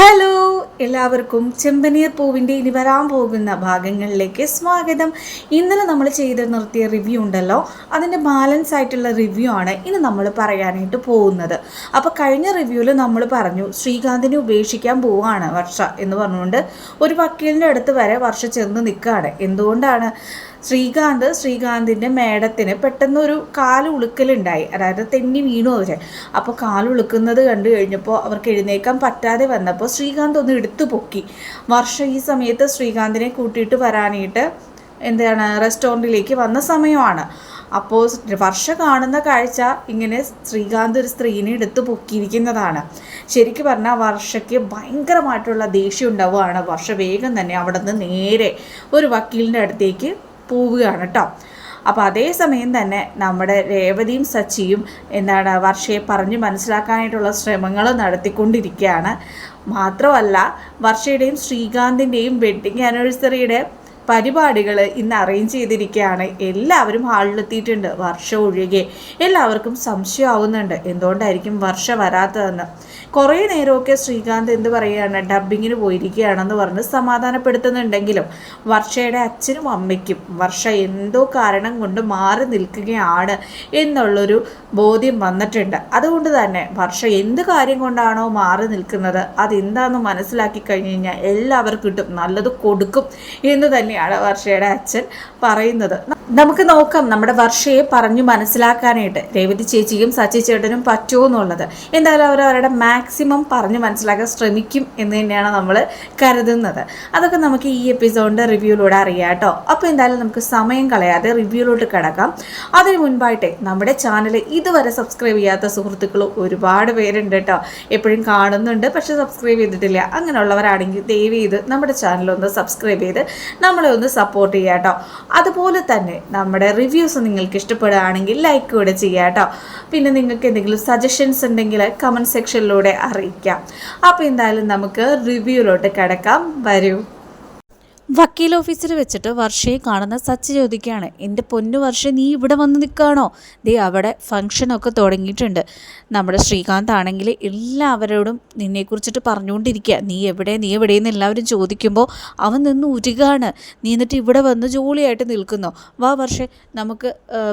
Hello എല്ലാവർക്കും ചെമ്പനീർ പൂവിന്റെ ഇനി വരാൻ പോകുന്ന ഭാഗങ്ങളിലേക്ക് സ്വാഗതം. ഇന്നലെ നമ്മൾ ചെയ്ത് നിർത്തിയ റിവ്യൂ ഉണ്ടല്ലോ അതിന്റെ ബാലൻസ് ആയിട്ടുള്ള റിവ്യൂ ആണ് ഇനി നമ്മൾ പറയാനായിട്ട് പോകുന്നത്. അപ്പോൾ കഴിഞ്ഞ റിവ്യൂവിൽ നമ്മൾ പറഞ്ഞു ശ്രീകാന്തിനെ ഉപേക്ഷിക്കാൻ പോവുകയാണ് വർഷ എന്ന് പറഞ്ഞുകൊണ്ട് ഒരു വക്കീലിന്റെ അടുത്ത് വരെ വർഷ ചെന്ന് നിൽക്കുകയാണ് എന്തുകൊണ്ടാണ്? ശ്രീകാന്ത് ശ്രീകാന്തിന്റെ മേടത്തിന് പെട്ടെന്നൊരു കാൽ ഉളുക്കലുണ്ടായി അതായത് തെന്നി വീണു അവർ അപ്പോൾ കാലുളുക്കുന്നത് കണ്ടു കഴിഞ്ഞപ്പോൾ അവർക്ക് എഴുന്നേക്കാൻ പറ്റാതെ വന്നപ്പോൾ ശ്രീകാന്ത് ഒന്ന് എടുത്തു പൊക്കി. വർഷം ഈ സമയത്ത് ശ്രീകാന്തിനെ കൂട്ടിയിട്ട് വരാനായിട്ട് എന്താണ് റെസ്റ്റോറന്റിലേക്ക് വന്ന സമയമാണ്. അപ്പോൾ വർഷ കാണുന്ന കാഴ്ച ഇങ്ങനെ ശ്രീകാന്ത് ഒരു സ്ത്രീനെ എടുത്ത് പൊക്കിയിരിക്കുന്നതാണ്. ശരിക്കും പറഞ്ഞാൽ വർഷയ്ക്ക് ഭയങ്കരമായിട്ടുള്ള ദേഷ്യം ഉണ്ടാവുകയാണ്. വർഷ വേഗം തന്നെ അവിടെ നിന്ന് നേരെ ഒരു വക്കീലിന്റെ അടുത്തേക്ക് പോവുകയാണ് കേട്ടോ അപ്പോൾ അതേസമയം തന്നെ നമ്മുടെ രേവതിയും സച്ചിയും എന്താണ് വർഷയെ പറഞ്ഞ് മനസ്സിലാക്കാനായിട്ടുള്ള ശ്രമങ്ങൾ നടത്തിക്കൊണ്ടിരിക്കുകയാണ്. മാത്രമല്ല വർഷയുടെയും ശ്രീകാന്തിന്റെയും വെഡ്ഡിങ് ആനിവേഴ്സറിയുടെ പരിപാടികൾ ഇന്ന് അറേഞ്ച് ചെയ്തിരിക്കുകയാണ്. എല്ലാവരും ഹാളിലെത്തിയിട്ടുണ്ട്. വർഷം ഒഴികെ എല്ലാവർക്കും സംശയമാവുന്നുണ്ട്. എന്തുകൊണ്ടായിരിക്കും വർഷ വരാത്തതെന്ന്. കുറേ നേരമൊക്കെ ശ്രീകാന്ത് എന്ത് പറയുകയാണ് ഡബ്ബിങ്ങിന് പോയിരിക്കുകയാണെന്ന് പറഞ്ഞ് സമാധാനപ്പെടുത്തുന്നുണ്ടെങ്കിലും വർഷയുടെ അച്ഛനും അമ്മയ്ക്കും വർഷ എന്തോ കാരണം കൊണ്ട് മാറി നിൽക്കുകയാണ് എന്നുള്ളൊരു ബോധ്യം വന്നിട്ടുണ്ട്. അതുകൊണ്ട് തന്നെ വർഷ എന്ത് കാര്യം കൊണ്ടാണോ മാറി നിൽക്കുന്നത് അതെന്താണെന്ന് മനസ്സിലാക്കി കഴിഞ്ഞ് കഴിഞ്ഞാൽ എല്ലാവർക്കും കിട്ടും നല്ലത് കൊടുക്കും എന്ന് തന്നെയാണ് വർഷയുടെ അച്ഛൻ പറയുന്നത്. നമുക്ക് നോക്കാം നമ്മുടെ വർഷയെ പറഞ്ഞു മനസ്സിലാക്കാനായിട്ട് രേവതി ചേച്ചിയും സച്ചി ചേട്ടനും പറ്റുമോ എന്നുള്ളത്. എന്തായാലും അവരുടെ മാക്സിമം പറഞ്ഞ് മനസ്സിലാക്കാൻ ശ്രമിക്കും എന്ന് തന്നെയാണ് നമ്മൾ കരുതുന്നത്. അതൊക്കെ നമുക്ക് ഈ എപ്പിസോഡിന്റെ റിവ്യൂയിലൂടെ അറിയാം കേട്ടോ. അപ്പോൾ എന്തായാലും നമുക്ക് സമയം കളയാതെ റിവ്യൂയിലോട്ട് കിടക്കാം. അതിന് മുൻപായിട്ടേ നമ്മുടെ ചാനൽ ഇതുവരെ സബ്സ്ക്രൈബ് ചെയ്യാത്ത സുഹൃത്തുക്കൾ ഒരുപാട് പേരുണ്ട് കേട്ടോ. എപ്പോഴും കാണുന്നുണ്ട് പക്ഷേ സബ്സ്ക്രൈബ് ചെയ്തിട്ടില്ല. അങ്ങനെയുള്ളവരാണെങ്കിൽ ദയവ് ചെയ്ത് നമ്മുടെ ചാനലൊന്ന് സബ്സ്ക്രൈബ് ചെയ്ത് നമ്മളെ ഒന്ന് സപ്പോർട്ട് ചെയ്യുക കേട്ടോ. അതുപോലെ തന്നെ നമ്മുടെ റിവ്യൂസ് നിങ്ങൾക്ക് ഇഷ്ടപ്പെടുകയാണെങ്കിൽ ലൈക്ക് കൂടെ ചെയ്യുക കേട്ടോ. പിന്നെ നിങ്ങൾക്ക് എന്തെങ്കിലും സജഷൻസ് ഉണ്ടെങ്കിൽ കമന്റ് സെക്ഷനിലൂടെ അറിയിക്കാം. അപ്പോൾ എന്തായാലും നമുക്ക് റിവ്യൂയിലോട്ട് കിടക്കാം. വരൂ. വക്കീൽ ഓഫീസിൽ വെച്ചിട്ട് വർഷയെ കാണുന്ന സച്ചി ചോദിക്കുകയാണ് എന്റെ പൊന്നു വർഷ നീ ഇവിടെ വന്ന് നിൽക്കുകയാണോ? ദേ അവിടെ ഫംഗ്ഷനൊക്കെ തുടങ്ങിയിട്ടുണ്ട്. നമ്മുടെ ശ്രീകാന്ത് ആണെങ്കിൽ എല്ലാവരോടും നിന്നെക്കുറിച്ചിട്ട് പറഞ്ഞുകൊണ്ടിരിക്കുക. നീ എവിടെ? നീ എവിടെയെന്ന് എല്ലാവരും ചോദിക്കുമ്പോൾ അവൻ നിന്ന് ഉരുകാണ്. നീ എന്നിട്ട് ഇവിടെ വന്ന് ജോളിയായിട്ട് നിൽക്കുന്നു? വാ വർഷേ നമുക്ക്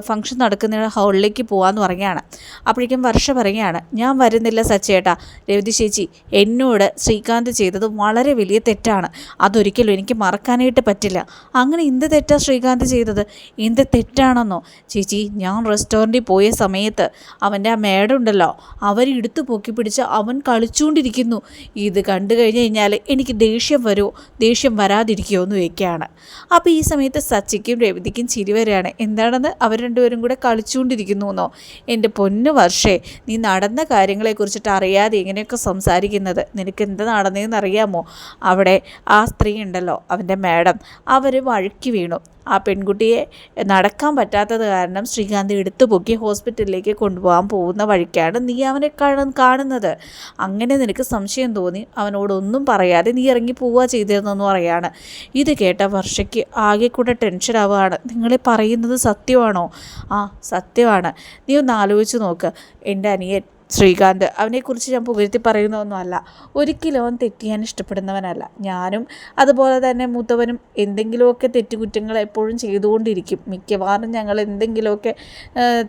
ഫംഗ്ഷൻ നടക്കുന്ന ഹാളിലേക്ക് പോകാമെന്ന് പറയുകയാണ്. അപ്പോഴേക്കും വർഷ പറയുകയാണ് ഞാൻ വരുന്നില്ല സച്ചേട്ടാ രവതി ചേച്ചി എന്നോട് ശ്രീകാന്ത് ചെയ്തത് വളരെ വലിയ തെറ്റാണ്. അതൊരിക്കലും എനിക്ക് മറക്കാനായിട്ട് പറ്റില്ല. അങ്ങനെ എന്ത് തെറ്റാണ് ശ്രീകാന്ത് ചെയ്തത്? എന്ത് തെറ്റാണെന്നോ? ചേച്ചി ഞാൻ റെസ്റ്റോറന്റിൽ പോയ സമയത്ത് അവന്റെ ആ മേഡം ഉണ്ടല്ലോ അവരെടുത്ത് പൊക്കി പിടിച്ച് അവൻ കളിച്ചുകൊണ്ടിരിക്കുന്നു. ഇത് കണ്ടു കഴിഞ്ഞ് കഴിഞ്ഞാൽ എനിക്ക് ദേഷ്യം വരുമോ ദേഷ്യം വരാതിരിക്കുമോ എന്ന് അപ്പോൾ ഈ സമയത്ത് സച്ചിക്കും രവിതിക്കും ചിരി വരികയാണ്. എന്താണെന്ന് അവർ രണ്ടുപേരും കൂടെ കളിച്ചുകൊണ്ടിരിക്കുന്നു എന്നോ എന്റെ പൊന്നു വർഷേ നീ നടന്ന കാര്യങ്ങളെക്കുറിച്ചിട്ട് അറിയാതെ ഇങ്ങനെയൊക്കെ സംസാരിക്കുന്നത് നിനക്ക് എന്ത് നടന്നതെന്ന് അറിയാമോ? അവിടെ ആ സ്ത്രീ ഉണ്ടല്ലോ അവന്റെ മാഡം അവർ വഴുക്കി വീണു. ആ പെൺകുട്ടിയെ നടക്കാൻ പറ്റാത്തത് കാരണം ശ്രീകാന്ത് എടുത്തു പൊക്കി ഹോസ്പിറ്റലിലേക്ക് കൊണ്ടുപോകാൻ പോകുന്ന വഴിക്കാണ് നീ അവനെ കാണുന്നത്. അങ്ങനെ നിനക്ക് സംശയം തോന്നി. അവനോടൊന്നും പറയാതെ നീ ഇറങ്ങി പോവുക ചെയ്തിരുന്നെന്ന് പറയാണ്. ഇത് കേട്ട വർഷയ്ക്ക് ആകെ കൂടെ ടെൻഷൻ ആവുകയാണ്. നിങ്ങളെ പറയുന്നത് സത്യമാണോ? ആ സത്യമാണ്. നീ ഒന്ന് ആലോചിച്ച് നോക്ക്. എന്റെ അനിയൻ ശ്രീകാന്ത് അവനെക്കുറിച്ച് ഞാൻ പുകഴ്ത്തി പറയുന്നതൊന്നുമല്ല. ഒരിക്കലും അവൻ തെറ്റിയാൻ ഇഷ്ടപ്പെടുന്നവനല്ല. ഞാനും അതുപോലെ തന്നെ മൂത്തവനും എന്തെങ്കിലുമൊക്കെ തെറ്റുകുറ്റങ്ങൾ എപ്പോഴും ചെയ്തുകൊണ്ടിരിക്കും. മിക്കവാറും ഞങ്ങൾ എന്തെങ്കിലുമൊക്കെ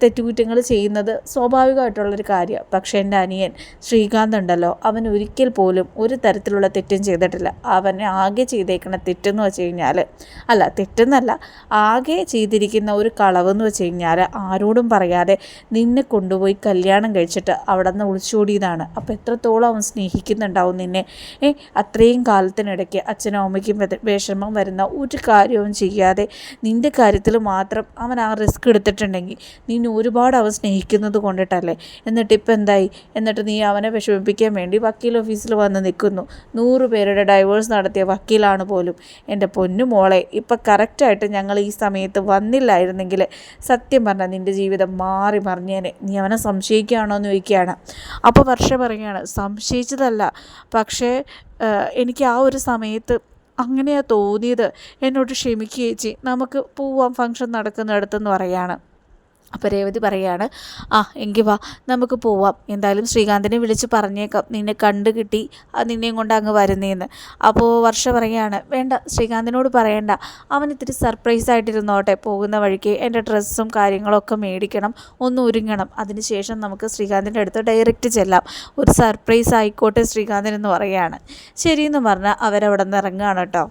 തെറ്റുകുറ്റങ്ങൾ ചെയ്യുന്നത് സ്വാഭാവികമായിട്ടുള്ളൊരു കാര്യമാണ്. പക്ഷേ എന്റെ അനിയൻ ശ്രീകാന്ത് ഉണ്ടല്ലോ. അവൻ ഒരിക്കൽ പോലും ഒരു തരത്തിലുള്ള തെറ്റും ചെയ്തിട്ടില്ല. അവനെ ആകെ ചെയ്തേക്കുന്ന തെറ്റെന്ന് വെച്ച് കഴിഞ്ഞാൽ അല്ല തെറ്റെന്നല്ല ആകെ ചെയ്തിരിക്കുന്ന ഒരു കളവെന്ന് വെച്ച് കഴിഞ്ഞാൽ ആരോടും പറയാതെ നിന്നെ കൊണ്ടുപോയി കല്യാണം കഴിച്ചിട്ട് അവിടെ നിന്ന് ഒളിച്ചോടിയതാണ്. അപ്പോൾ എത്രത്തോളം അവൻ സ്നേഹിക്കുന്നുണ്ടാവും നിന്നെ. ഏ അത്രയും കാലത്തിനിടയ്ക്ക് അച്ഛനും അമ്മയ്ക്കും വിഷമം വരുന്ന ഒരു കാര്യവും ചെയ്യാതെ നിന്റെ കാര്യത്തിൽ മാത്രം അവൻ ആ റിസ്ക് എടുത്തിട്ടുണ്ടെങ്കിൽ നിന്നെ ഒരുപാട് അവൻ സ്നേഹിക്കുന്നത് കൊണ്ടിട്ടല്ലേ? എന്നിട്ട് ഇപ്പം എന്തായി? എന്നിട്ട് നീ അവനെ വിഷമിപ്പിക്കാൻ വേണ്ടി വക്കീൽ ഓഫീസിൽ വന്ന് നിൽക്കുന്നു. നൂറ് പേരുടെ ഡൈവേഴ്സ് നടത്തിയ വക്കീലാണ് പോലും എന്റെ പൊന്നു മോളെ. ഇപ്പം കറക്റ്റായിട്ട് ഞങ്ങൾ ഈ സമയത്ത് വന്നില്ലായിരുന്നെങ്കിൽ സത്യം പറഞ്ഞാൽ നിന്റെ ജീവിതം മാറി മറിഞ്ഞേനെ. നീ അവനെ സംശയിക്കുകയാണോ എന്ന് ചോദിക്കുക. ഇരിക്കുകയാണ് അപ്പോൾ വർഷ പറയുകയാണ് സംശയിച്ചതല്ല. പക്ഷേ എനിക്ക് ആ ഒരു സമയത്ത് അങ്ങനെയാണ് തോന്നിയത്. എന്നോട് ക്ഷമിക്കുക ചേച്ചി നമുക്ക് പോവാം ഫംഗ്ഷൻ നടക്കുന്നിടത്തെന്ന് പറയാണ് അപ്പോൾ രേവതി പറയാണ് ആ എങ്കിൽ വാ നമുക്ക് പോവാം. എന്തായാലും ശ്രീകാന്തിനെ വിളിച്ച് പറഞ്ഞേക്കാം. നിന്നെ കണ്ടു കിട്ടി നിന്നെയും കൊണ്ട് അങ്ങ് വരുന്നേന്ന്. അപ്പോൾ വർഷ പറയാണ് വേണ്ട ശ്രീകാന്തിനോട് പറയണ്ട. അവൻ ഇത്തിരി സർപ്രൈസ് ആയിട്ടിരുന്നോട്ടെ. പോകുന്ന വഴിക്ക് എന്റെ ഡ്രസ്സും കാര്യങ്ങളൊക്കെ മേടിക്കണം ഒന്ന് ഒരുങ്ങണം. അതിനുശേഷം നമുക്ക് ശ്രീകാന്തിന്റെ അടുത്ത് ഡയറക്റ്റ് ചെല്ലാം. ഒരു സർപ്രൈസ് ആയിക്കോട്ടെ ശ്രീകാന്തൻ എന്ന് പറയാണ്. ശരിയെന്ന് പറഞ്ഞാൽ അവരവിടെ നിന്ന് ഇറങ്ങുകയാണ് കേട്ടോ.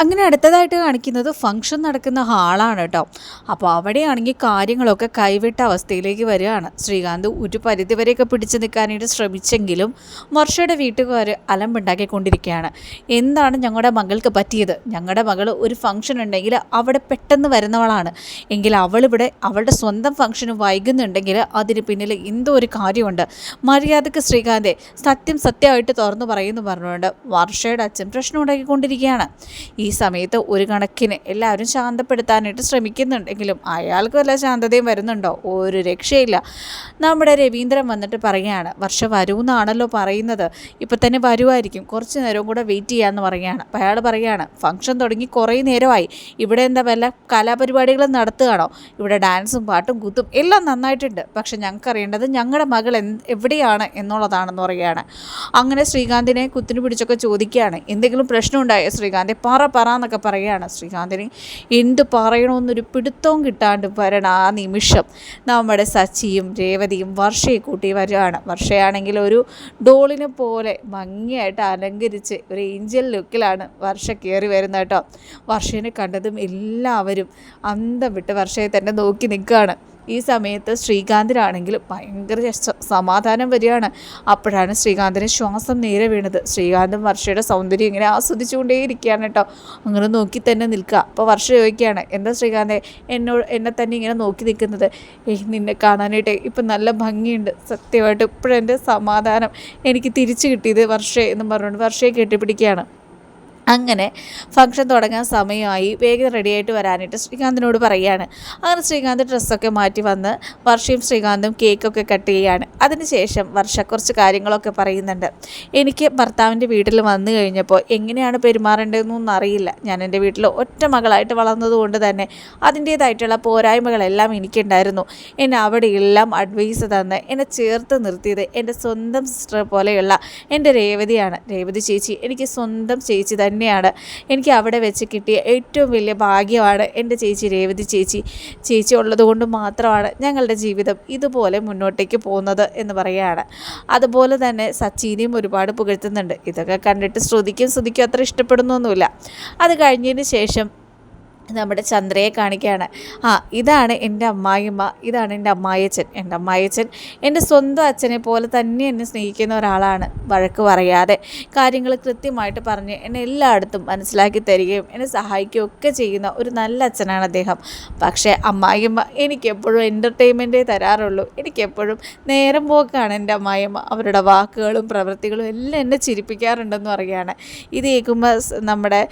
അങ്ങനെ അടുത്തതായിട്ട് കാണിക്കുന്നത് ഫംഗ്ഷൻ നടക്കുന്ന ഹാളാണ് കേട്ടോ. അപ്പോൾ അവിടെയാണെങ്കിൽ കാര്യങ്ങളൊക്കെ കൈവിട്ട അവസ്ഥയിലേക്ക് വരികയാണ്. ശ്രീകാന്ത് ഒരു പരിധിവരെയൊക്കെ പിടിച്ചു നിൽക്കാനായിട്ട് ശ്രമിച്ചെങ്കിലും വർഷയുടെ വീട്ടുകാർ അലമ്പുണ്ടാക്കിക്കൊണ്ടിരിക്കുകയാണ്. എന്താണ് ഞങ്ങളുടെ മകൾക്ക് പറ്റിയത്? ഞങ്ങളുടെ മകൾ ഒരു ഫംഗ്ഷൻ ഉണ്ടെങ്കിൽ അവിടെ പെട്ടെന്ന് വരുന്നവളാണ്. എങ്കിൽ അവളിവിടെ അവളുടെ സ്വന്തം ഫംഗ്ഷന് വൈകുന്നുണ്ടെങ്കിൽ അതിന് പിന്നിൽ എന്തോ ഒരു കാര്യമുണ്ട്. മര്യാദയ്ക്ക് ശ്രീകാന്തെ സത്യം സത്യമായിട്ട് തുറന്നു പറയുന്നു പറഞ്ഞുകൊണ്ട് വർഷയുടെ അച്ഛൻ പ്രശ്നം ഉണ്ടാക്കിക്കൊണ്ടിരിക്കുകയാണ്. ഈ സമയത്ത് ഒരു കണക്കിന് എല്ലാവരും ശാന്തപ്പെടുത്താനായിട്ട് ശ്രമിക്കുന്നുണ്ടെങ്കിലും അയാൾക്ക് വല്ല ശാന്തതയും വരുന്നുണ്ടോ? ഒരു രക്ഷയില്ല. നമ്മുടെ രവീന്ദ്രൻ വന്നിട്ട് പറയുകയാണ് വർഷ വരുമെന്നാണല്ലോ പറയുന്നത്. ഇപ്പം തന്നെ വരുമായിരിക്കും കുറച്ച് നേരവും കൂടെ വെയിറ്റ് ചെയ്യാമെന്ന് പറയുകയാണ്. അപ്പോൾ അയാൾ പറയുകയാണ് ഫംഗ്ഷൻ തുടങ്ങി കുറേ നേരമായി. ഇവിടെ എന്താ വല്ല കലാപരിപാടികൾ നടത്തുകയാണോ? ഇവിടെ ഡാൻസും പാട്ടും കുത്തും എല്ലാം നന്നായിട്ടുണ്ട്. പക്ഷേ ഞങ്ങൾക്ക് അറിയേണ്ടത് ഞങ്ങളുടെ മകൾ എവിടെയാണ് എന്നുള്ളതാണെന്ന് പറയുകയാണ്. അങ്ങനെ ശ്രീകാന്തിനെ കുത്തിനു പിടിച്ചൊക്കെ ചോദിക്കുകയാണ് എന്തെങ്കിലും പ്രശ്നം ഉണ്ടായോ ശ്രീകാന്തെ പറ പറ എന്നൊക്കെ പറയുകയാണ്. ശ്രീകാന്തിന് എന്ത് പറയണമെന്നൊരു പിടുത്തവും കിട്ടാണ്ട് വരണ. ആ നിമിഷം നമ്മുടെ സച്ചിയും രേവതിയും വർഷയെ കൂട്ടി വരികയാണ്. വർഷയാണെങ്കിൽ ഒരു ഡോളിനെ പോലെ ഭംഗിയായിട്ട് അലങ്കരിച്ച് ഒരു ഏഞ്ചൽ ലുക്കിലാണ് വർഷ കയറി വരുന്നത് കേട്ടോ. വർഷേനെ കണ്ടതും എല്ലാവരും അന്തം വിട്ട് വർഷയെ തന്നെ നോക്കി നിൽക്കുകയാണ്. ഈ സമയത്ത് ശ്രീകാന്തിനാണെങ്കിൽ ഭയങ്കര സമാധാനം വരികയാണ്. അപ്പോഴാണ് ശ്രീകാന്തിന് ശ്വാസം നേരെ വീണത്. ശ്രീകാന്തും വർഷയുടെ സൗന്ദര്യം ഇങ്ങനെ ആസ്വദിച്ചുകൊണ്ടേയിരിക്കുകയാണ് കേട്ടോ. അങ്ങനെ നോക്കി തന്നെ നിൽക്കുക. അപ്പോൾ വർഷ ചോദിക്കുകയാണ് എന്താ ശ്രീകാന്തെ എന്നോട് എന്നെ തന്നെ ഇങ്ങനെ നോക്കി നിൽക്കുന്നത്? ഏയ് നിന്നെ കാണാനായിട്ട് ഇപ്പം നല്ല ഭംഗിയുണ്ട്. സത്യമായിട്ട് ഇപ്പോഴെന്റെ സമാധാനം എനിക്ക് തിരിച്ചു കിട്ടിയത് വർഷേ എന്ന് പറഞ്ഞുകൊണ്ട് വർഷയെ കെട്ടിപ്പിടിക്കുകയാണ്. അങ്ങനെ ഫംഗ്ഷൻ തുടങ്ങാൻ സമയമായി വേഗം റെഡിയായിട്ട് വരാനായിട്ട് ശ്രീകാന്തിനോട് പറയുകയാണ് അങ്ങനെ ശ്രീകാന്ത് ഡ്രസ്സൊക്കെ മാറ്റി വന്ന് വർഷയും ശ്രീകാന്തും കേക്കൊക്കെ കട്ട് ചെയ്യുകയാണ് അതിനുശേഷം വർഷ കുറച്ച് കാര്യങ്ങളൊക്കെ പറയുന്നുണ്ട്. എനിക്ക് ഭർത്താവിന്റെ വീട്ടിൽ വന്നു കഴിഞ്ഞപ്പോൾ എങ്ങനെയാണ് പെരുമാറേണ്ടതെന്നൊന്നും അറിയില്ല. ഞാൻ എന്റെ വീട്ടിൽ ഒറ്റ മകളായിട്ട് വളർന്നതുകൊണ്ട് തന്നെ അതിന്റേതായിട്ടുള്ള പോരായ്മകളെല്ലാം എനിക്കുണ്ടായിരുന്നു. എന്നെ അവിടെയെല്ലാം അഡ്വൈസ് തന്ന് എന്നെ ചേർത്ത് നിർത്തിയത് എന്റെ സ്വന്തം സിസ്റ്റർ പോലെയുള്ള എന്റെ രേവതിയാണ്. രേവതി ചേച്ചി എനിക്ക് സ്വന്തം ചേച്ചി തന്നെ തന്നെയാണ്. എനിക്ക് അവിടെ വെച്ച് കിട്ടിയ ഏറ്റവും വലിയ ഭാഗ്യമാണ് എന്റെ ചേച്ചി രേവതി ചേച്ചി. ചേച്ചി ഉള്ളതുകൊണ്ട് മാത്രമാണ് ഞങ്ങളുടെ ജീവിതം ഇതുപോലെ മുന്നോട്ടേക്ക് പോകുന്നത് എന്ന് പറയുകയാണ്. അതുപോലെ തന്നെ സച്ചിനെയും ഒരുപാട് പുകഴ്ത്തുന്നുണ്ട്. ഇതൊക്കെ കണ്ടിട്ട് ശ്രുതിക്കും ശ്രുതിക്കും അത്ര ഇഷ്ടപ്പെടുന്നൊന്നുമില്ല. അത് കഴിഞ്ഞതിന് ശേഷം നമ്മുടെ ചന്ദ്രയെ കാണിക്കുകയാണ്. ആ ഇതാണ് എന്റെ അമ്മായിമ്മ ഇതാണ് എന്റെ അമ്മായിയച്ഛൻ. എന്റെ അമ്മായിയച്ഛൻ എന്റെ സ്വന്തം അച്ഛനെ പോലെ തന്നെ എന്നെ സ്നേഹിക്കുന്ന ഒരാളാണ് വഴക്ക് പറയാതെ. കാര്യങ്ങൾ കൃത്യമായിട്ട് പറഞ്ഞ് എന്നെ എല്ലായിടത്തും മനസ്സിലാക്കി തരികയും എന്നെ സഹായിക്കുകയും ഒക്കെ ചെയ്യുന്ന ഒരു നല്ല അച്ഛനാണ് അദ്ദേഹം. പക്ഷേ അമ്മായിമ്മ എനിക്കെപ്പോഴും എന്റർടൈൻമെന്റേ തരാറുള്ളൂ. എനിക്കെപ്പോഴും നേരം പോക്കാണ് എന്റെ അമ്മായിമ്മ അവരുടെ വാക്കുകളും പ്രവൃത്തികളും എല്ലാം എന്നെ ചിരിപ്പിക്കാറുണ്ടെന്ന് പറയുകയാണ്. ഇത് കേൾക്കുമ്പോൾ നമ്മുടെ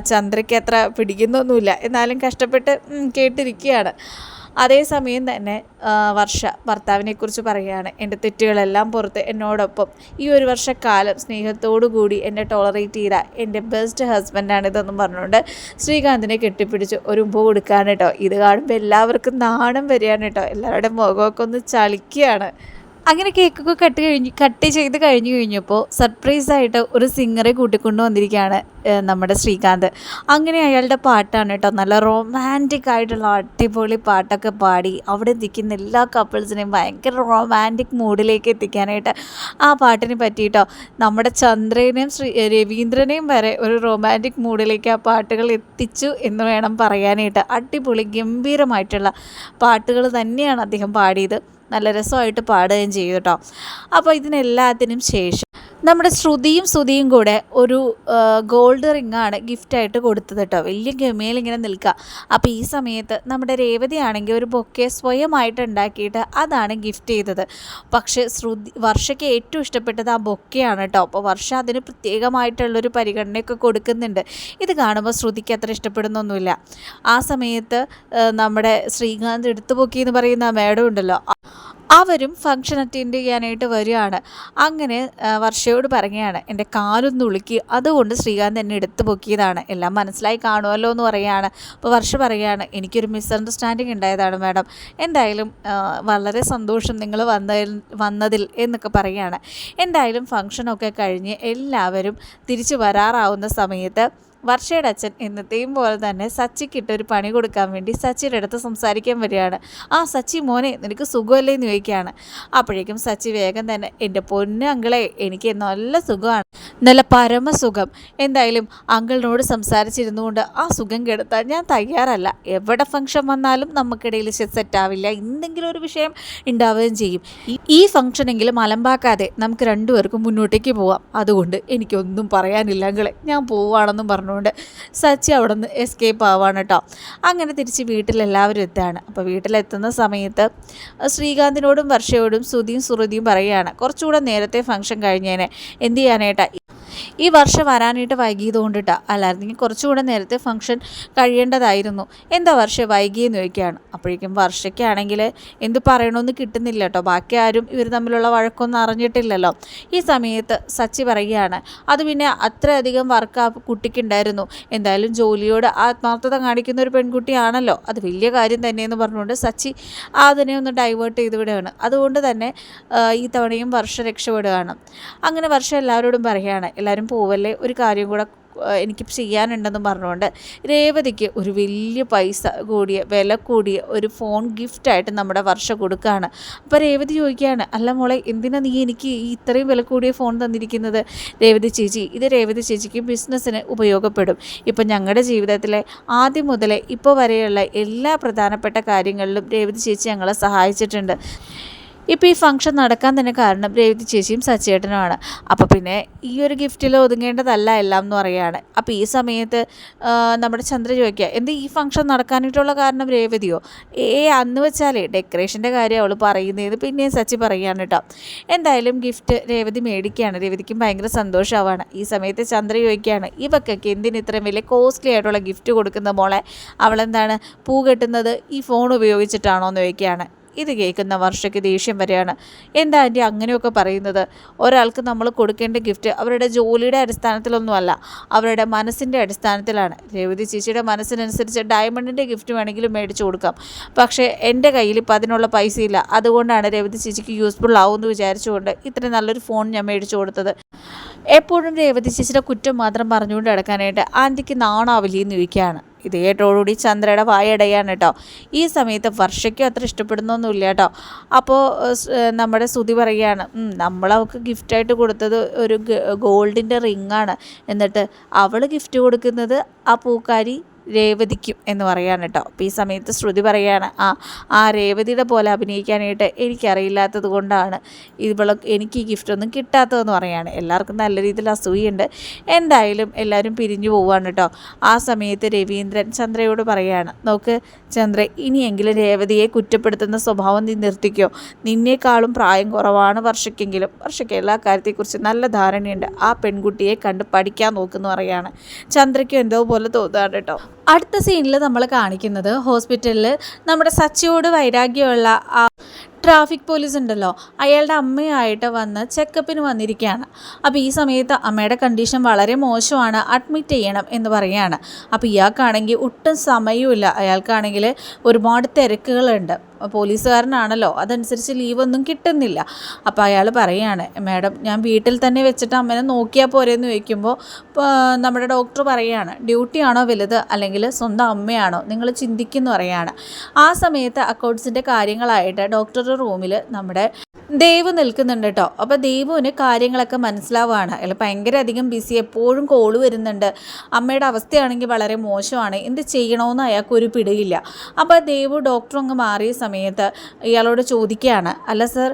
ചന്ദ്രയ്ക്ക് അത്ര പിടിക്കുന്നൊന്നുമില്ല. എന്നാലും കഷ്ടപ്പെട്ട് കേട്ടിരിക്കുകയാണ്. അതേസമയം തന്നെ വർഷ ഭർത്താവിനെക്കുറിച്ച് പറയുകയാണ്. എന്റെ തെറ്റുകളെല്ലാം പുറത്ത് എന്നോടൊപ്പം ഈ ഒരു വർഷക്കാലം സ്നേഹത്തോടു കൂടി എന്നെ ടോളറേറ്റ് ചെയ്ത എന്റെ ബെസ്റ്റ് ഹസ്ബൻഡാണ് ഇതെന്നും പറഞ്ഞുകൊണ്ട് ശ്രീകാന്തിനെ കെട്ടിപ്പിടിച്ച് ഒരു ഉമ്പ് കൊടുക്കുകയാണ് കേട്ടോ. ഇത് കാണുമ്പോൾ എല്ലാവർക്കും നാണം വരികയാണ് കേട്ടോ. എല്ലാവരുടെയും മുഖമൊക്കെ ഒന്ന് ചളിക്കുകയാണ്. അങ്ങനെ കേക്കൊക്കെ കട്ട് കഴിഞ്ഞ് കട്ട് ചെയ്ത് കഴിഞ്ഞ് കഴിഞ്ഞപ്പോൾ സർപ്രൈസായിട്ട് ഒരു സിംഗറെ കൂട്ടിക്കൊണ്ട് വന്നിരിക്കുകയാണ് നമ്മുടെ ശ്രീകാന്ത്. അങ്ങനെ അയാളുടെ പാട്ടാണ് കേട്ടോ നല്ല റൊമാന്റിക് ആയിട്ടുള്ള അടിപൊളി പാട്ടൊക്കെ പാടി അവിടെ നിൽക്കുന്ന എല്ലാ കപ്പിൾസിനെയും ഭയങ്കര റൊമാന്റിക് മൂഡിലേക്ക് എത്തിക്കാനായിട്ട് ആ പാട്ടിനെ പറ്റിയിട്ടോ നമ്മുടെ ചന്ദ്രനെയും ശ്രീ രവീന്ദ്രനെയും വരെ ഒരു റൊമാന്റിക് മൂഡിലേക്ക് ആ പാട്ടുകൾ എത്തിച്ചു എന്ന് വേണം പറയാനായിട്ട്. അടിപൊളി ഗംഭീരമായിട്ടുള്ള പാട്ടുകൾ തന്നെയാണ് അദ്ദേഹം പാടിയത്. നല്ല രസമായിട്ട് പാടുകയും ചെയ്യും കേട്ടോ. അപ്പോൾ ഇതിനെല്ലാത്തിനും ശേഷം നമ്മുടെ ശ്രുതിയും ശ്രുതിയും കൂടെ ഒരു ഗോൾഡ് റിങ്ങാണ് ഗിഫ്റ്റായിട്ട് കൊടുത്തത് കേട്ടോ. വലിയ ഗമയിൽ ഇങ്ങനെ നിൽക്കുക. അപ്പോൾ ഈ സമയത്ത് നമ്മുടെ രേവതി ആണെങ്കിൽ ഒരു ബൊക്കെ സ്വയമായിട്ട് ഉണ്ടാക്കിയിട്ട് അതാണ് ഗിഫ്റ്റ് ചെയ്തത്. പക്ഷേ ശ്രുതി വർഷയ്ക്ക് ഏറ്റവും ഇഷ്ടപ്പെട്ടത് ആ ബൊക്കെയാണ് കേട്ടോ. അപ്പോൾ വർഷ അതിന് പ്രത്യേകമായിട്ടുള്ളൊരു പരിഗണനയൊക്കെ കൊടുക്കുന്നുണ്ട്. ഇത് കാണുമ്പോൾ ശ്രുതിക്ക് അത്ര ഇഷ്ടപ്പെടുന്നൊന്നുമില്ല. ആ സമയത്ത് നമ്മുടെ ശ്രീകാന്ത് എടുത്തു പൊക്കി എന്ന് പറയുന്ന മേഡം ഉണ്ടല്ലോ. അവരും ഫംഗ്ഷൻ അറ്റൻഡ് ചെയ്യാനായിട്ട് വരികയാണ്. അങ്ങനെ വർഷയോട് പറയുകയാണ് എന്റെ കാലൊന്ന് ഉളുക്കി. അതുകൊണ്ട് ശ്രീകാന്ത് എന്നെ എടുത്തു പൊക്കിയതാണ്. എല്ലാം മനസ്സിലായി കാണുമല്ലോ എന്ന് പറയുകയാണ്. അപ്പോൾ വർഷ പറയുകയാണ് എനിക്കൊരു മിസ്അണ്ടർസ്റ്റാൻഡിങ് ഉണ്ടായതാണ് മാഡം. എന്തായാലും വളരെ സന്തോഷം നിങ്ങൾ വന്നതിൽ വന്നതിൽ എന്നൊക്കെ പറയുകയാണ്. എന്തായാലും ഫംഗ്ഷനൊക്കെ കഴിഞ്ഞ് എല്ലാവരും തിരിച്ചു വരാറാവുന്ന സമയത്ത് വർഷയുടെ അച്ഛൻ എന്നത്തെയും പോലെ തന്നെ സച്ചിക്കിട്ട് ഒരു പണി കൊടുക്കാൻ വേണ്ടി സച്ചിയുടെ അടുത്ത് സംസാരിക്കാൻ വരികയാണ്. ആ സച്ചി മോനെ നിനക്ക് സുഖമല്ലേ? എന്ന് ചോദിക്കുകയാണ്. അപ്പോഴേക്കും സച്ചി വേഗം തന്നെ എന്റെ പൊന്നു അങ്കിളെ എനിക്ക് നല്ല സുഖമാണ്. നല്ല പരമസുഖം. എന്തായാലും അങ്കിളിനോട് സംസാരിച്ചിരുന്നുകൊണ്ട് ആ സുഖം കെടുത്താൻ ഞാൻ തയ്യാറല്ല. എവിടെ ഫംഗ്ഷൻ വന്നാലും നമുക്കിടയിൽ സെറ്റാവില്ല എന്തെങ്കിലും ഒരു വിഷയം ഉണ്ടാവുകയും ചെയ്യും. ഈ- ഫംഗ്ഷനെങ്കിലും അലമ്പാക്കാതെ നമുക്ക് രണ്ടുപേർക്കും മുന്നോട്ടേക്ക് പോവാം. അതുകൊണ്ട് എനിക്കൊന്നും പറയാനില്ല അങ്കിളെ. ഞാൻ പോവാണെന്നും പറഞ്ഞുകൊണ്ട് സച്ചി അവിടെ നിന്ന് എസ്കേപ്പ് ആവാണ് കേട്ടോ അങ്ങനെ തിരിച്ച് വീട്ടിലെല്ലാവരും എത്തുകയാണ് അപ്പോൾ വീട്ടിലെത്തുന്ന സമയത്ത് ശ്രീകാന്തിനോടും വർഷയോടും ശ്രുതിയും സുഹൃതിയും പറയുകയാണ് കുറച്ചുകൂടെ നേരത്തെ ഫംഗ്ഷൻ കഴിഞ്ഞേനെ. എന്ത് ചെയ്യാനായിട്ടാ? ഈ വർഷം വരാനായിട്ട് വൈകിയത് കൊണ്ടിട്ടാണ് അല്ലായിരുന്നെങ്കിൽ കുറച്ചുകൂടെ നേരത്തെ ഫംഗ്ഷൻ കഴിയേണ്ടതായിരുന്നു. എന്താ വർഷം വൈകിയെന്ന് ചോദിക്കുകയാണ്. അപ്പോഴേക്കും വർഷയ്ക്കാണെങ്കിൽ എന്ത് പറയണമെന്ന് കിട്ടുന്നില്ല കേട്ടോ ബാക്കി ആരും ഇവർ തമ്മിലുള്ള വഴക്കൊന്നും അറിഞ്ഞിട്ടില്ലല്ലോ. ഈ സമയത്ത് സച്ചി പറയുകയാണ് അത് പിന്നെ അത്രയധികം വർക്ക് ആ കുട്ടിക്കുണ്ടായിരുന്നു. എന്തായാലും ജോലിയോട് ആത്മാർത്ഥത കാണിക്കുന്ന ഒരു പെൺകുട്ടിയാണല്ലോ. അത് വലിയ കാര്യം തന്നെയെന്ന് പറഞ്ഞുകൊണ്ട് സച്ചി അതിനെ ഒന്ന് ഡൈവേർട്ട് ചെയ്ത് വിടുകയാണ് അതുകൊണ്ട് തന്നെ ഈ തവണയും വർഷം രക്ഷപ്പെടുകയാണ്. അങ്ങനെ വർഷം എല്ലാവരോടും പറയുകയാണ് എല്ലാവരും പോവല്ലേ? ഒരു കാര്യം കൂടെ എനിക്ക് ചെയ്യാനുണ്ടെന്ന് പറഞ്ഞുകൊണ്ട് രേവതിക്ക് ഒരു വലിയ പൈസ കൂടിയ വില കൂടിയ ഒരു ഫോൺ ഗിഫ്റ്റായിട്ട് നമ്മുടെ വർഷ കൊടുക്കുകയാണ് അപ്പോൾ രേവതി ചോദിക്കുകയാണ് അല്ല മോളെ എന്തിനാ നീ എനിക്ക് ഈ ഇത്രയും വില കൂടിയ ഫോൺ തന്നിരിക്കുന്നത്? രേവതി ചേച്ചി ഇത് രേവതി ചേച്ചിക്ക് ബിസിനസ്സിന് ഉപയോഗപ്പെടും. ഇപ്പം ഞങ്ങളുടെ ജീവിതത്തിലെ ആദ്യം മുതലേ ഇപ്പോൾ വരെയുള്ള എല്ലാ പ്രധാനപ്പെട്ട കാര്യങ്ങളിലും രേവതി ചേച്ചി ഞങ്ങളെ സഹായിച്ചിട്ടുണ്ട്. ഇപ്പോൾ ഈ ഫംഗ്ഷൻ നടക്കാൻ തന്നെ കാരണം രേവതി ചേച്ചിയും സച്ചേട്ടനുമാണ്. അപ്പോൾ പിന്നെ ഈ ഒരു ഗിഫ്റ്റിൽ ഒതുങ്ങേണ്ടതല്ല എല്ലാം എന്ന് പറയുകയാണ്. അപ്പോൾ ഈ സമയത്ത് നമ്മുടെ ചന്ദ്ര ചോദിക്കുക എന്ത് ഈ ഫംഗ്ഷൻ നടക്കാനായിട്ടുള്ള കാരണം രേവതിയോ? ഏ അന്ന് വെച്ചാലേ ഡെക്കറേഷന്റെ കാര്യം അവൾ പറയുന്നത് പിന്നെയും സച്ചി പറയുകയാണ് കേട്ടോ. എന്തായാലും ഗിഫ്റ്റ് രേവതി മേടിക്കുകയാണ്. രേവതിക്കും ഭയങ്കര സന്തോഷമാവാണ് ഈ സമയത്ത് ചന്ദ്ര ചോദിക്കുകയാണ് ഇവക്കൊക്കെ എന്തിന് ഇത്രയും വലിയ കോസ്റ്റ്ലി ആയിട്ടുള്ള ഗിഫ്റ്റ് കൊടുക്കുന്ന മോളെ? അവളെന്താണ് പൂ കെട്ടുന്നത്? ഈ ഫോൺ ഉപയോഗിച്ചിട്ടാണോ? എന്ന് ചോദിക്കുകയാണ്. ഇത് കേൾക്കുന്ന വർഷയ്ക്ക് ദേഷ്യം വരെയാണ്. എന്താ ആന്റി അങ്ങനെയൊക്കെ പറയുന്നത്? ഒരാൾക്ക് നമ്മൾ കൊടുക്കേണ്ട ഗിഫ്റ്റ് അവരുടെ ജോലിയുടെ അടിസ്ഥാനത്തിലൊന്നുമല്ല അവരുടെ മനസ്സിന്റെ അടിസ്ഥാനത്തിലാണ്. രേവതി ചേച്ചിയുടെ മനസ്സിനനുസരിച്ച് ഡയമണ്ടിന്റെ ഗിഫ്റ്റ് വേണമെങ്കിലും മേടിച്ചു കൊടുക്കാം. പക്ഷേ എന്റെ കയ്യിൽ ഇപ്പം അതിനുള്ള പൈസ ഇല്ല അതുകൊണ്ടാണ് രേവതി ചേച്ചിക്ക് യൂസ്ഫുൾ ആവുമെന്ന് വിചാരിച്ചുകൊണ്ട് ഇത്രയും നല്ലൊരു ഫോൺ ഞാൻ മേടിച്ചു കൊടുത്തത്. എപ്പോഴും രേവതി ചേച്ചിയുടെ കുറ്റം മാത്രം പറഞ്ഞുകൊണ്ട് കിടക്കാനായിട്ട് ആന്റിക്ക് നാണാവില്ലെന്ന് ചോദിക്കുകയാണ്. ഇത് കേട്ടോടുകൂടി ചന്ദ്രയുടെ വായടയാണ് കേട്ടോ. ഈ സമയത്ത് വർഷയ്ക്കും അത്ര ഇഷ്ടപ്പെടുന്നൊന്നുമില്ല കേട്ടോ. അപ്പോൾ നമ്മുടെ ശ്രുതി പറയുകയാണ് "ഉം, നമ്മളവൾക്ക് ഗിഫ്റ്റായിട്ട് കൊടുത്തത് ഒരു ഗോൾഡിന്റെ റിങ്ങാണ്. എന്നിട്ട് അവൾ ഗിഫ്റ്റ് കൊടുക്കുന്നത് ആ പൂക്കാരി രേവതിക്കും എന്ന് പറയാണ് കേട്ടോ. അപ്പോൾ ഈ സമയത്ത് ശ്രുതി പറയാണ് ആ ആ രേവതിയുടെ പോലെ അഭിനയിക്കാനായിട്ട് എനിക്കറിയില്ലാത്തത് കൊണ്ടാണ് ഇവളെ എനിക്ക് ഈ ഗിഫ്റ്റൊന്നും കിട്ടാത്തതെന്ന് പറയാണ് എല്ലാവർക്കും നല്ല രീതിയിൽ അസൂയുണ്ട്. എന്തായാലും എല്ലാവരും പിരിഞ്ഞു പോവുകയാണ് കേട്ടോ. ആ സമയത്ത് രവീന്ദ്രൻ ചന്ദ്രയോട് പറയാണ് നോക്ക് ചന്ദ്ര ഇനിയെങ്കിലും രേവതിയെ കുറ്റപ്പെടുത്തുന്ന സ്വഭാവം നീ നിർത്തിക്കോ. നിന്നേക്കാളും പ്രായം കുറവാണ് വർഷയ്ക്കെങ്കിലും വർഷയ്ക്ക് എല്ലാ കാര്യത്തെക്കുറിച്ച് നല്ല ധാരണയുണ്ട്. ആ പെൺകുട്ടിയെ കണ്ട് പഠിക്കാൻ നോക്കുന്നു പറയാണ് ചന്ദ്രയ്ക്കും എന്തോ പോലെ തോന്നുകയാണ് കേട്ടോ. അടുത്ത സീനിൽ നമ്മൾ കാണിക്കുന്നത് ഹോസ്പിറ്റലിൽ നമ്മുടെ സച്ചിയോട് വൈരാഗ്യമുള്ള ആ ട്രാഫിക് പോലീസ് ഉണ്ടല്ലോ. അയാളുടെ അമ്മയായിട്ട് വന്ന് ചെക്കപ്പിന് വന്നിരിക്കുകയാണ്. അപ്പോൾ ഈ സമയത്ത് അമ്മയുടെ കണ്ടീഷൻ വളരെ മോശമാണ്. അഡ്മിറ്റ് ചെയ്യണം എന്ന് പറയുകയാണ്. അപ്പോൾ ഇയാൾക്കാണെങ്കിൽ ഒട്ടും സമയമില്ല അയാൾക്കാണെങ്കിൽ ഒരുപാട് തിരക്കുകളുണ്ട്. പോലീസുകാരനാണല്ലോ. അതനുസരിച്ച് ലീവൊന്നും കിട്ടുന്നില്ല. അപ്പോൾ അയാൾ പറയാണ് മാഡം ഞാൻ വീട്ടിൽ തന്നെ വെച്ചിട്ട് അമ്മനെ നോക്കിയാൽ പോരെന്ന് ചോദിക്കുമ്പോൾ നമ്മുടെ ഡോക്ടർ പറയാണ് ഡ്യൂട്ടിയാണോ വലുത്? അല്ലെങ്കിൽ സ്വന്തം അമ്മയാണോ? നിങ്ങൾ ചിന്തിക്കുന്നു പറയാണ് ആ സമയത്ത് അക്കൗണ്ട്സിന്റെ കാര്യങ്ങളായിട്ട് ഡോക്ടറുടെ റൂമിൽ നമ്മുടെ ദേവ് നിൽക്കുന്നുണ്ട് കേട്ടോ അപ്പോൾ ദേവുവിന് കാര്യങ്ങളൊക്കെ മനസ്സിലാവുകയാണ് അല്ല ഭയങ്കര അധികം ബിസി എപ്പോഴും കോൾ വരുന്നുണ്ട്. അമ്മയുടെ അവസ്ഥയാണെങ്കിൽ വളരെ മോശമാണ്. എന്ത് ചെയ്യണമെന്ന് അയാൾക്ക് ഒരു പിടിയില്ല. അപ്പോൾ ദേവു ഡോക്ടർ അങ്ങ് മാറിയ സമയത്ത് ഇയാളോട് ചോദിക്കുകയാണ്. അല്ല സർ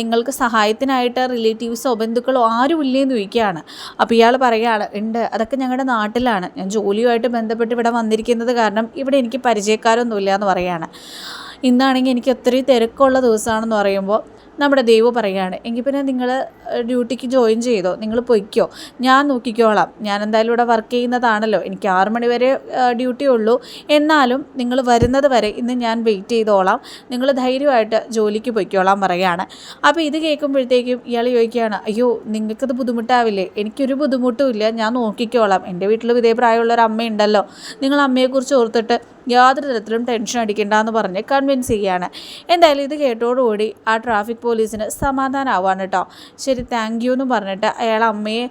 നിങ്ങൾക്ക് സഹായത്തിനായിട്ട് റിലേറ്റീവ്സോ ബന്ധുക്കളോ ആരും ഇല്ലേന്ന് ചോദിക്കുകയാണ്. അപ്പോൾ ഇയാൾ പറയുകയാണ് ഉണ്ട് അതൊക്കെ ഞങ്ങളുടെ നാട്ടിലാണ്. ഞാൻ ജോലിയുമായിട്ട് ബന്ധപ്പെട്ട് ഇവിടെ വന്നിരിക്കുന്നത് കാരണം ഇവിടെ എനിക്ക് പരിചയക്കാരൊന്നുമില്ല എന്ന് പറയുകയാണ്. ഇന്നാണെങ്കിൽ എനിക്ക് ഒത്തിരി തിരക്കുള്ള ദിവസമാണെന്ന് പറയുമ്പോൾ നമ്മുടെ ദൈവം പറയുകയാണ് എങ്കിൽ പിന്നെ നിങ്ങൾ ഡ്യൂട്ടിക്ക് ജോയിൻ ചെയ്തോ? നിങ്ങൾ പൊയ്ക്കോ? ഞാൻ നോക്കിക്കോളാം. ഞാൻ എന്തായാലും ഇവിടെ വർക്ക് ചെയ്യുന്നതാണല്ലോ. എനിക്ക് ആറ് മണി വരെ ഡ്യൂട്ടി ഉള്ളൂ. എന്നാലും നിങ്ങൾ വരുന്നത് വരെ ഇന്ന് ഞാൻ വെയിറ്റ് ചെയ്തോളാം. നിങ്ങൾ ധൈര്യമായിട്ട് ജോലിക്ക് പൊയ്ക്കോളാം പറയുകയാണ്. അപ്പോൾ ഇത് കേൾക്കുമ്പോഴത്തേക്കും ഇയാൾ ചോദിക്കുകയാണ് അയ്യോ നിങ്ങൾക്കത് ബുദ്ധിമുട്ടാവില്ലേ? എനിക്കൊരു ബുദ്ധിമുട്ടും ഇല്ല. ഞാൻ നോക്കിക്കോളാം. എന്റെ വീട്ടിലും ഇതേ പ്രായമുള്ള ഒരു അമ്മയുണ്ടല്ലോ. നിങ്ങൾ അമ്മയെക്കുറിച്ച് ഓർത്തിട്ട് യാതൊരു തരത്തിലും ടെൻഷൻ അടിക്കേണ്ട എന്ന് പറഞ്ഞ് കൺവിൻസ് ചെയ്യുകയാണ്. എന്തായാലും ഇത് കേട്ടോടുകൂടി ആ ട്രാഫിക് പോലീസിന് സമാധാനമാവാണ് കേട്ടോ ശരി താങ്ക് യു എന്ന് പറഞ്ഞിട്ട് അയാൾ അമ്മയെ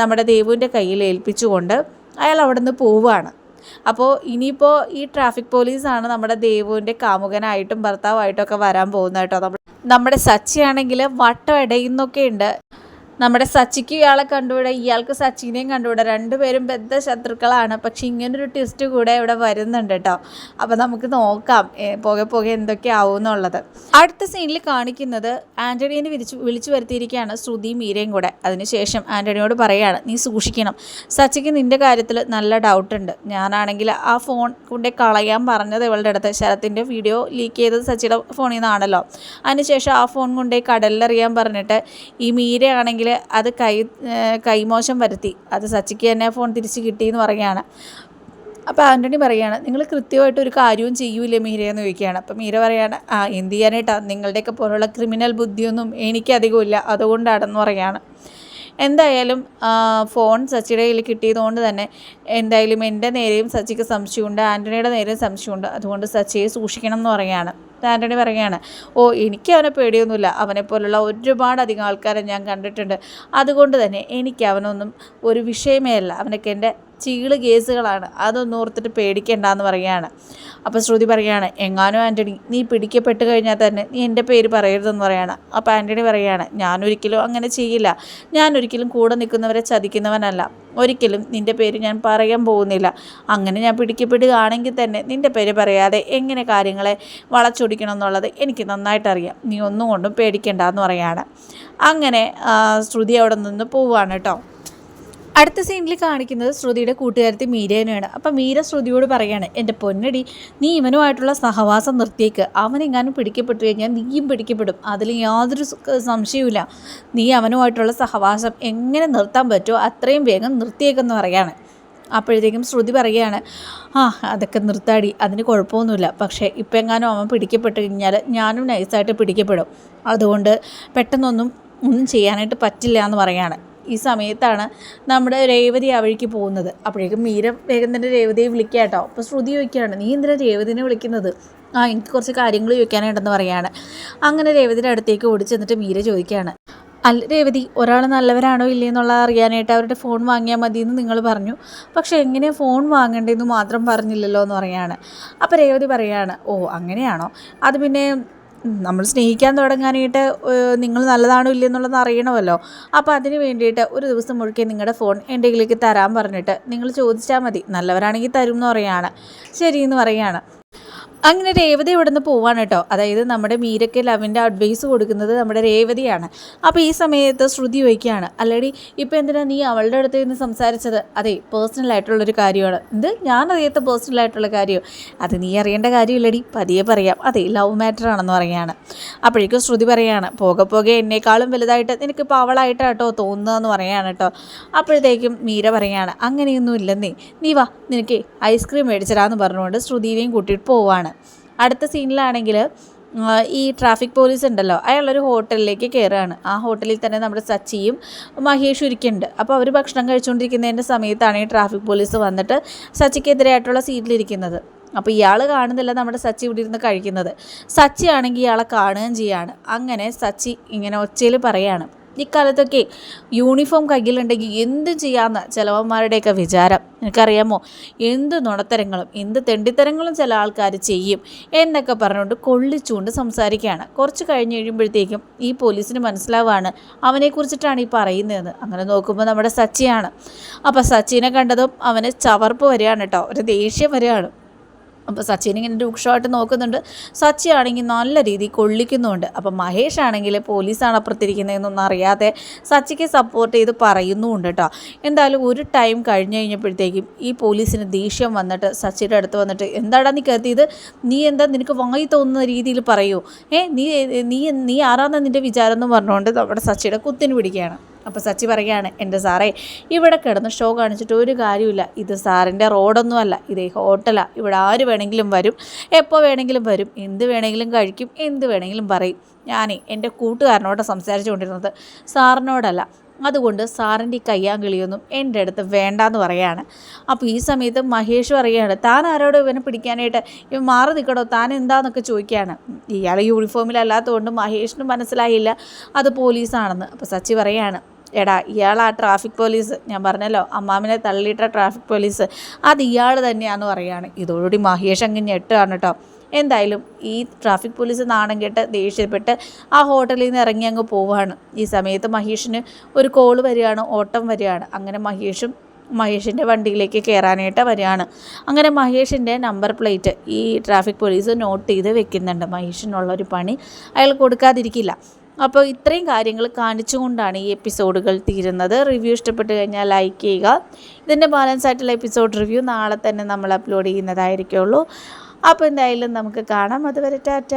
നമ്മുടെ ദേവുവിന്റെ കയ്യിൽ ഏൽപ്പിച്ചുകൊണ്ട് അയാൾ അവിടെ നിന്ന് പോവുകയാണ്. അപ്പോൾ ഇനിയിപ്പോൾ ഈ ട്രാഫിക് പോലീസാണ് നമ്മുടെ ദേവുവിന്റെ കാമുകനായിട്ടും ഭർത്താവായിട്ടും ഒക്കെ വരാൻ പോകുന്നത് കേട്ടോ നമ്മുടെ സച്ചിയാണെങ്കിൽ വട്ടം ഇടയുന്നൊക്കെ ഉണ്ട് നമ്മുടെ സച്ചിക്ക് ഇയാളെ കണ്ടുകൂടെ? ഇയാൾക്ക് സച്ചിനെയും കണ്ടുവിടാം രണ്ടുപേരും ബദ്ധ ശത്രുക്കളാണ്. പക്ഷെ ഇങ്ങനൊരു ട്വിസ്റ്റ് കൂടെ ഇവിടെ വരുന്നുണ്ട് കേട്ടോ. അപ്പോൾ നമുക്ക് നോക്കാം പോകെ പോകെ എന്തൊക്കെയാവും എന്നുള്ളത്. അടുത്ത സീനിൽ കാണിക്കുന്നത് ആന്റണീനെ വിളിച്ചു വിളിച്ചു വരുത്തിയിരിക്കുകയാണ് ശ്രുതി മീരയും കൂടെ. അതിനുശേഷം ആന്റണിയോട് പറയുകയാണ് നീ സൂക്ഷിക്കണം. സച്ചിക്ക് നിന്റെ കാര്യത്തിൽ നല്ല ഡൗട്ട് ഉണ്ട്. ഞാനാണെങ്കിൽ ആ ഫോൺ കൊണ്ടേ കളയാൻ പറഞ്ഞത് ഇവളുടെ അടുത്ത്. ശരത്തിന്റെ വീഡിയോ ലീക്ക് ചെയ്തത് സച്ചിയുടെ ഫോണിൽ നിന്നാണല്ലോ. അതിനുശേഷം ആ ഫോൺ കൊണ്ടേ കടലിലെറിയാൻ പറഞ്ഞിട്ട് ഈ മീരയാണെങ്കിൽ അത് കൈ കൈമോശം വരുത്തി. അത് സച്ചിക്ക് തന്നെ ഫോൺ തിരിച്ച് കിട്ടിയെന്ന് പറയുകയാണ്. അപ്പോൾ ആന്റണി പറയുകയാണ് നിങ്ങൾ കൃത്യമായിട്ട് ഒരു കാര്യവും മീര? എന്ന് ചോദിക്കുകയാണ്. അപ്പോൾ മീര പറയുകയാണ് ആ എന്ത് ചെയ്യാനായിട്ടാണ് നിങ്ങളുടെയൊക്കെ പോലുള്ള ക്രിമിനൽ ബുദ്ധിയൊന്നും എനിക്കധികമില്ല അതുകൊണ്ടാണെന്ന് പറയുകയാണ് എന്തായാലും ഫോൺ സച്ചിയുടെ കയ്യിൽ കിട്ടിയതുകൊണ്ട് തന്നെ എന്തായാലും എന്റെ നേരെയും സച്ചിക്ക് സംശയമുണ്ട് ആന്റണിയുടെ നേരെയും സംശയമുണ്ട്. അതുകൊണ്ട് സച്ചിയെ സൂക്ഷിക്കണം എന്ന് പറയുകയാണ്. ആന്റണി പറയുകയാണ് ഓ എനിക്ക് അവനെ പേടിയൊന്നുമില്ല. അവനെ പോലുള്ള ഒരുപാട് അധികം ആൾക്കാരെ ഞാൻ കണ്ടിട്ടുണ്ട്. അതുകൊണ്ട് തന്നെ എനിക്ക് അവനൊന്നും ഒരു വിഷയമേ അല്ല. അവനൊക്കെ എന്റെ ചീൾ കേസുകളാണ്. അതൊന്നും ഓർത്തിട്ട് പേടിക്കണ്ടെന്ന് പറയുകയാണ് അപ്പോൾ ശ്രുതി പറയുകയാണ് എങ്ങാനും ആന്റണി നീ പിടിക്കപ്പെട്ട് കഴിഞ്ഞാൽ തന്നെ നീ എന്റെ പേര് പറയരുതെന്ന് പറയുകയാണ് അപ്പോൾ ആന്റണി പറയുകയാണ് ഞാനൊരിക്കലും അങ്ങനെ ചെയ്യില്ല. ഞാനൊരിക്കലും കൂടെ നിൽക്കുന്നവരെ ചതിക്കുന്നവനല്ല. ഒരിക്കലും നിന്റെ പേര് ഞാൻ പറയാൻ പോകുന്നില്ല. അങ്ങനെ ഞാൻ പിടിക്കപ്പെടുകയാണെങ്കിൽ തന്നെ നിന്റെ പേര് പറയാതെ എങ്ങനെ കാര്യങ്ങളെ വളച്ചൊടിക്കണം എന്നുള്ളത് എനിക്ക് നന്നായിട്ടറിയാം. നീ ഒന്നും കൊണ്ടും പേടിക്കേണ്ട എന്ന് പറയുകയാണ് അങ്ങനെ ശ്രുതി അവിടെ നിന്ന് പോവുകയാണ് കേട്ടോ. അടുത്ത സീനിൽ കാണിക്കുന്നത് ശ്രുതിയുടെ കൂട്ടുകാരത്തി മീരേനെയാണ്. അപ്പം മീര ശ്രുതിയോട് പറയാണ് എന്റെ പൊന്നടി നീ ഇവനുമായിട്ടുള്ള സഹവാസം നിർത്തിയേക്ക്. അവനെങ്ങാനും പിടിക്കപ്പെട്ടു കഴിഞ്ഞാൽ നീയും പിടിക്കപ്പെടും. അതിൽ യാതൊരു സംശയവുമില്ല. നീ അവനുമായിട്ടുള്ള സഹവാസം എങ്ങനെ നിർത്താൻ പറ്റുമോ അത്രയും വേഗം നിർത്തിയേക്കെന്ന് പറയാണ്. അപ്പോഴത്തേക്കും ശ്രുതി പറയുകയാണ് ആ അതൊക്കെ നിർത്താടി. അതിന് കുഴപ്പമൊന്നുമില്ല. പക്ഷേ ഇപ്പം എങ്ങാനും അവൻ പിടിക്കപ്പെട്ട് കഴിഞ്ഞാൽ ഞാനും നൈസായിട്ട് പിടിക്കപ്പെടും. അതുകൊണ്ട് പെട്ടെന്നൊന്നും ഒന്നും ചെയ്യാനായിട്ട് പറ്റില്ല എന്ന് പറയാണ്. ഈ സമയത്താണ് നമ്മുടെ രേവതി ആ വഴിക്ക് പോകുന്നത്. അപ്പോഴേക്കും മീര വേഗം തന്നെ രേവതിയെ വിളിക്കുക കേട്ടോ. അപ്പോൾ ശ്രുതി ചോദിക്കുകയാണ് നീ എന്തിനാ രേവതിനെ വിളിക്കുന്നത്? ആ എനിക്ക് കുറച്ച് കാര്യങ്ങൾ ചോദിക്കാനായിട്ടെന്ന് പറയാണ് അങ്ങനെ രേവതിയുടെ അടുത്തേക്ക് ഓടിച്ചെന്നിട്ട് മീര ചോദിക്കുകയാണ് അല്ല രേവതി ഒരാൾ നല്ലവരാണോ ഇല്ലയെന്നുള്ള അറിയാനായിട്ട് അവരുടെ ഫോൺ വാങ്ങിയാൽ മതി എന്ന് നിങ്ങൾ പറഞ്ഞു. പക്ഷേ എങ്ങനെയാണ് ഫോൺ വാങ്ങേണ്ടതെന്ന് മാത്രം പറഞ്ഞില്ലല്ലോ എന്ന് പറയാണ് അപ്പോൾ രേവതി പറയാണ് ഓ അങ്ങനെയാണോ? അത് പിന്നെ നമ്മൾ സ്നേഹിക്കാൻ തുടങ്ങാനായിട്ട് നിങ്ങൾ നല്ലതാണോ ഇല്ലെന്നുള്ളത് അറിയണമല്ലോ. അപ്പോൾ അതിന് വേണ്ടിയിട്ട് ഒരു ദിവസം മുഴുക്കെ നിങ്ങളുടെ ഫോൺ എന്റെ കയ്യിലേക്ക് തരാൻ പറഞ്ഞിട്ട് നിങ്ങൾ ചോദിച്ചാൽ മതി. നല്ലവരാണെങ്കിൽ തരും എന്ന് പറയുകയാണ്. ശരി എന്ന് പറയുകയാണ്. അങ്ങനെ രേവതി ഇവിടെ നിന്ന് പോവാണ് കേട്ടോ. അതായത് നമ്മുടെ മീരയ്ക്ക് ലവിന്റെ അഡ്വൈസ് കൊടുക്കുന്നത് നമ്മുടെ രേവതിയാണ്. അപ്പോൾ ഈ സമയത്ത് ശ്രുതി ചോദിക്കുകയാണ് അല്ലടി ഇപ്പോൾ എന്തിനാ നീ അവളുടെ അടുത്ത് നിന്ന് സംസാരിച്ചത്? അതെ പേഴ്സണൽ ആയിട്ടുള്ളൊരു കാര്യമാണ്. എന്ത്? ഞാൻ അറിയാത്ത പേഴ്സണൽ ആയിട്ടുള്ള കാര്യം? അത് നീ അറിയേണ്ട കാര്യമില്ലടി പതിയെ പറയാം. അതെ ലവ് മാറ്റർ ആണെന്ന് പറയുകയാണ്. അപ്പോഴേക്കും ശ്രുതി പറയുകയാണ് പോകെ പോകെ എന്നേക്കാളും വലുതായിട്ട് നിനക്ക് ഇപ്പോൾ അവളായിട്ടാട്ടോ തോന്നുന്നതെന്ന് പറയുകയാണ് കേട്ടോ. അപ്പോഴത്തേക്കും മീര പറയുകയാണ് അങ്ങനെയൊന്നും ഇല്ലെന്നേ. നീ വാ നിനക്ക് ഐസ്ക്രീം മേടിച്ചിടാന്ന് പറഞ്ഞുകൊണ്ട് ശ്രുതിയെയും കൂട്ടിയിട്ട് പോവാണ്. അടുത്ത സീനിലാണെങ്കിൽ ഈ ട്രാഫിക് പോലീസ് ഉണ്ടല്ലോ അയാളൊരു ഹോട്ടലിലേക്ക് കയറുകയാണ് ആ ഹോട്ടലിൽ തന്നെ നമ്മുടെ സച്ചിയും മഹേഷും ഇരിക്കുന്നുണ്ട്. അപ്പോൾ അവർ ഭക്ഷണം കഴിച്ചുകൊണ്ടിരിക്കുന്നതിന്റെ സമയത്താണ് ഈ ട്രാഫിക് പോലീസ് വന്നിട്ട് സച്ചിക്കെതിരായിട്ടുള്ള സീറ്റിലിരിക്കുന്നത് അപ്പോൾ ഇയാൾ കാണുന്നില്ല നമ്മുടെ സച്ചി ഇവിടെ ഇരുന്ന് കഴിക്കുന്നത്. സച്ചി ആണെങ്കിൽ ഇയാളെ കാണുകയും ചെയ്യാണ്. അങ്ങനെ സച്ചി ഇങ്ങനെ ഒച്ചയിൽ പറയാണ് ഇക്കാലത്തൊക്കെ യൂണിഫോം കയ്യിലുണ്ടെങ്കിൽ എന്ത് ചെയ്യാമെന്ന് ചിലവന്മാരുടെയൊക്കെ വിചാരം. എനിക്കറിയാമോ എന്ത് നുണത്തരങ്ങളും എന്ത് തെണ്ടിത്തരങ്ങളും ചില ആൾക്കാർ ചെയ്യും എന്നൊക്കെ പറഞ്ഞുകൊണ്ട് കൊള്ളിച്ചുകൊണ്ട് സംസാരിക്കുകയാണ്. കുറച്ച് കഴിഞ്ഞ് കഴിയുമ്പോഴത്തേക്കും ഈ പോലീസിന് മനസ്സിലാവാണ് അവനെക്കുറിച്ചിട്ടാണ് ഈ പറയുന്നതെന്ന്. അങ്ങനെ നോക്കുമ്പോൾ നമ്മുടെ സച്ചിയാണ്. അപ്പോൾ സച്ചിനെ കണ്ടതും അവന് ചവർപ്പ് വരികയാണ് കേട്ടോ. ഒരു ദേഷ്യം വരികയാണ് അപ്പോൾ സച്ചിൻ ഇങ്ങനെ രൂക്ഷമായിട്ട് നോക്കുന്നുണ്ട്. സച്ചി ആണെങ്കിൽ നല്ല രീതിയിൽ കൊള്ളിക്കുന്നുണ്ട്. അപ്പം മഹേഷ് ആണെങ്കിൽ പോലീസാണ് അപ്പുറത്തിരിക്കുന്നതെന്നൊന്നും അറിയാതെ സച്ചിക്ക് സപ്പോർട്ട് ചെയ്ത് പറയുന്നുമുണ്ട് കേട്ടോ. എന്തായാലും ഒരു ടൈം കഴിഞ്ഞ് കഴിഞ്ഞപ്പോഴത്തേക്കും ഈ പോലീസിന് ദേഷ്യം വന്നിട്ട് സച്ചിയുടെ അടുത്ത് വന്നിട്ട് എന്താടാ നീ കരുതിയത്? നീ എന്താ നിനക്ക് വായി തോന്നുന്ന രീതിയിൽ പറയൂ. ഏ നീ നീ നീ ആരാന്ന നിന്റെ വിചാരം? എന്ന് പറഞ്ഞുകൊണ്ട് നമ്മുടെ സച്ചിയുടെ കുത്തിന് പിടിക്കുകയാണ്. അപ്പോൾ സച്ചി പറയുകയാണ് എന്റെ സാറേ ഇവിടെ കിടന്ന് ഷോ കാണിച്ചിട്ട് ഒരു കാര്യമില്ല ഇത് സാറിന്റെ റോഡൊന്നുമല്ല. ഇത് ഹോട്ടലാണ് ഇവിടെ ആര് വേണമെങ്കിലും വരും. എപ്പോൾ വേണമെങ്കിലും വരും. എന്ത് വേണമെങ്കിലും കഴിക്കും. എന്ത് വേണമെങ്കിലും പറയും. ഞാനേ എന്റെ കൂട്ടുകാരനോട് സംസാരിച്ചു കൊണ്ടിരുന്നത് സാറിനോടല്ല. അതുകൊണ്ട് സാറിന്റെ ഈ കയ്യാങ്കളിയൊന്നും എന്റെ അടുത്ത് വേണ്ടാന്ന് പറയാണ് അപ്പോൾ ഈ സമയത്ത് മഹേഷ് പറയുകയാണ് താൻ ആരോടും ഇവനെ പിടിക്കാനായിട്ട് ഇവൻ മാറി നിൽക്കണോ? താൻ എന്താന്നൊക്കെ ചോദിക്കുകയാണ്. ഇയാൾ യൂണിഫോമിലല്ലാത്തതുകൊണ്ട് മഹേഷിന് മനസ്സിലായില്ല. അത് പോലീസാണെന്ന് അപ്പോൾ സച്ചി പറയാണ് എടാ ഇയാൾ ആ ട്രാഫിക് പോലീസ് ഞാൻ പറഞ്ഞല്ലോ അമ്മാമിനെ തള്ളിയിട്ട ട്രാഫിക് പോലീസ് അത് ഇയാൾ തന്നെയാണെന്ന് പറയുകയാണ് ഇതോടുകൂടി മഹേഷ് അങ്ങ് ഞെട്ടുകയാണ് കേട്ടോ എന്തായാലും ഈ ട്രാഫിക് പോലീസ് നാണം കേട്ട് ദേഷ്യപ്പെട്ട് ആ ഹോട്ടലിൽ നിന്ന് ഇറങ്ങി അങ്ങ് പോവുകയാണ് ഈ സമയത്ത് മഹേഷിന് ഒരു കോൾ വരികയാണ് ഓട്ടം വരികയാണ്. അങ്ങനെ മഹേഷും മഹേഷിന്റെ വണ്ടിയിലേക്ക് കയറാനായിട്ട് വരികയാണ്. അങ്ങനെ മഹേഷിന്റെ നമ്പർ പ്ലേറ്റ് ഈ ട്രാഫിക് പോലീസ് നോട്ട് ചെയ്ത് വെക്കുന്നുണ്ട്. മഹേഷിനുള്ളൊരു പണി അയാൾ കൊടുക്കാതിരിക്കില്ല. അപ്പോൾ ഇത്രയും കാര്യങ്ങൾ കാണിച്ചുകൊണ്ടാണ് ഈ എപ്പിസോഡുകൾ തീരുന്നത്. റിവ്യൂ ഇഷ്ടപ്പെട്ട് കഴിഞ്ഞാൽ ലൈക്ക് ചെയ്യുക. ഇതിന്റെ ബാലൻസ് ആയിട്ടുള്ള എപ്പിസോഡ് റിവ്യൂ നാളെ തന്നെ നമ്മൾ അപ്ലോഡ് ചെയ്യുന്നതായിരിക്കുള്ളൂ. അപ്പോൾ എന്തായാലും നമുക്ക് കാണാം. അതുവരെ ടാറ്റ.